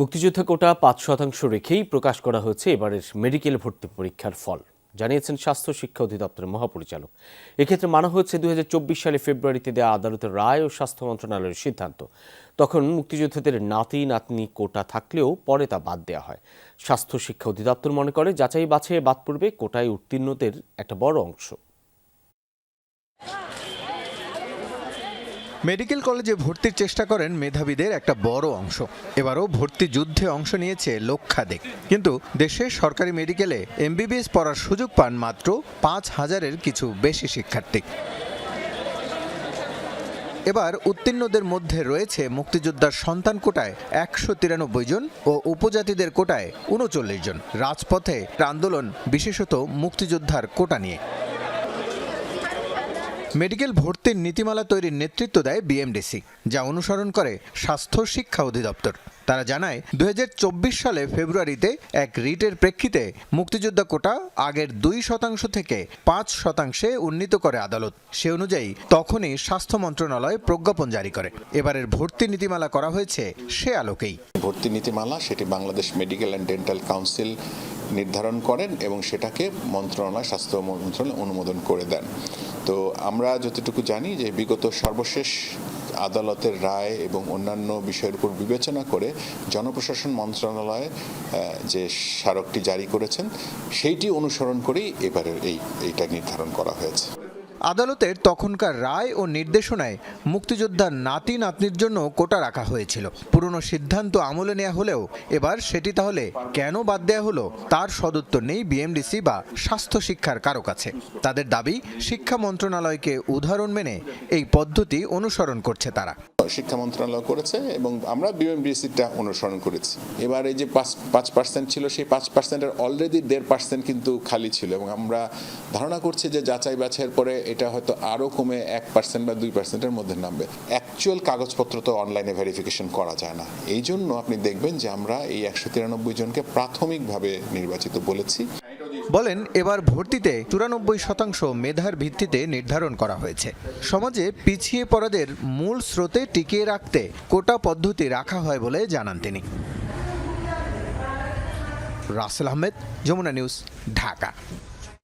মুক্তিযোদ্ধা কোটা পাঁচ শতাংশ রেখেই প্রকাশ করা হয়েছে, এবারের মেডিকেল ভর্তি পরীক্ষার ফল। জানিয়েছেন স্বাস্থ্য শিক্ষা অধিদপ্তরের মহাপরিচালক। এক্ষেত্রে মানা হচ্ছে দু সালে ফেব্রুয়ারিতে দেওয়া আদালতের রায় ও স্বাস্থ্য মন্ত্রণালয়ের সিদ্ধান্ত। তখন মুক্তিযোদ্ধাদের নাতি, নাতনি কোটা থাকলেও পরে তা বাদ দেওয়া হয়। স্বাস্থ্য শিক্ষা অধিদপ্তর মনে করে যাচাই বাছাই বাদ পড়বে কোটায় উত্তীর্ণদের একটা বড় অংশ। মেডিকেল কলেজে ভর্তির চেষ্টা করেন মেধাবীদের একটা বড় অংশ। এবারও ভর্তি যুদ্ধে অংশ নিয়েছে লক্ষাধিক। কিন্তু দেশে সরকারি মেডিকেলে এমবিবিএস পড়ার সুযোগ পান মাত্র পাঁচ হাজারের কিছু বেশি শিক্ষার্থী। এবার উত্তীর্ণদের মধ্যে রয়েছে মুক্তিযোদ্ধার সন্তান কোটায় একশো তিরানব্বই জন ও উপজাতিদের কোটায় উনচল্লিশ জন। রাজপথে আন্দোলন, বিশেষত মুক্তিযোদ্ধার কোটা নিয়ে। মেডিকেল ভর্তির নীতিমালা তৈরির নেতৃত্ব দেয় বিএমডিসি, যা অনুসরণ করে স্বাস্থ্য শিক্ষা অধিদপ্তর। তারা জানায়, দুই হাজার চব্বিশ সালে ফেব্রুয়ারিতে এক রিটের প্রেক্ষিতে মুক্তিযোদ্ধা কোটা আগের দুই শতাংশ থেকে পাঁচ শতাংশে উন্নীত করে আদালত। সে অনুযায়ী, তখনই স্বাস্থ্য মন্ত্রণালয় প্রজ্ঞাপন জারি করে। এবারের ভর্তি নীতিমালা করা হয়েছে সে আলোকেই। ভর্তি নীতিমালা, সেটি Bangladesh medical and dental council নির্ধারণ করেন এবং সেটাকে মন্ত্রণালয়, স্বাস্থ্য মন্ত্রণালয় অনুমোদন করে দেন। তো আমরা যতটুকু জানি যে বিগত সর্বশেষ আদালতের রায় এবং অন্যান্য বিষয়ের উপর বিবেচনা করে জনপ্রশাসন মন্ত্রণালয় যে স্মারকটি জারি করেছেন, সেইটি অনুসরণ করেই এবারের এই, এইটা নির্ধারণ করা হয়েছে। আদালতের তখনকার রায় ও নির্দেশনায় মুক্তিযোদ্ধার নাতি নাতনির জন্য কোটা রাখা হয়েছিল। পুরনো সিদ্ধান্ত আমলে নেওয়া হলেও এবার সেটি তাহলে কেন বাদ দেওয়া হলো তার সদুত্তর নেই বিএমডিসি বা স্বাস্থ্য শিক্ষার কারও কাছে তাদের দাবি, শিক্ষা মন্ত্রণালয়কে উদাহরণ মেনে এই পদ্ধতি অনুসরণ করছে তারা। শিক্ষা মন্ত্রণালয় করেছে এবং আমরা বিএমডিসিটা অনুসরণ করেছি। এবার এই যে পাঁচ পাঁচ পার্সেন্ট ছিল, সেই পাঁচ পার্সেন্টের অলরেডি দেড় পার্সেন্ট কিন্তু খালি ছিল এবং আমরা ধারণা করছি যে যাচাই বাছাইয়ের পরে এটা হয়তো আরও কমে এক পার্সেন্ট বা দুই পার্সেন্টের মধ্যে নামবে। অ্যাকচুয়াল কাগজপত্র তো অনলাইনে ভেরিফিকেশন করা যায় না। এই জন্য আপনি দেখবেন যে আমরা এই একশো তিরানব্বই জনকে প্রাথমিকভাবে নির্বাচিত বলেছি। বলেন, এবার ভর্তিতে চুরানব্বই শতাংশ মেধার ভিত্তিতে নির্ধারণ করা হয়েছে। সমাজে পিছিয়ে পড়াদের মূল স্রোতে টিকিয়ে রাখতে কোটা পদ্ধতি রাখা হয় বলে জানান তিনি। রাসেল আহমেদ, যমুনা নিউজ, ঢাকা।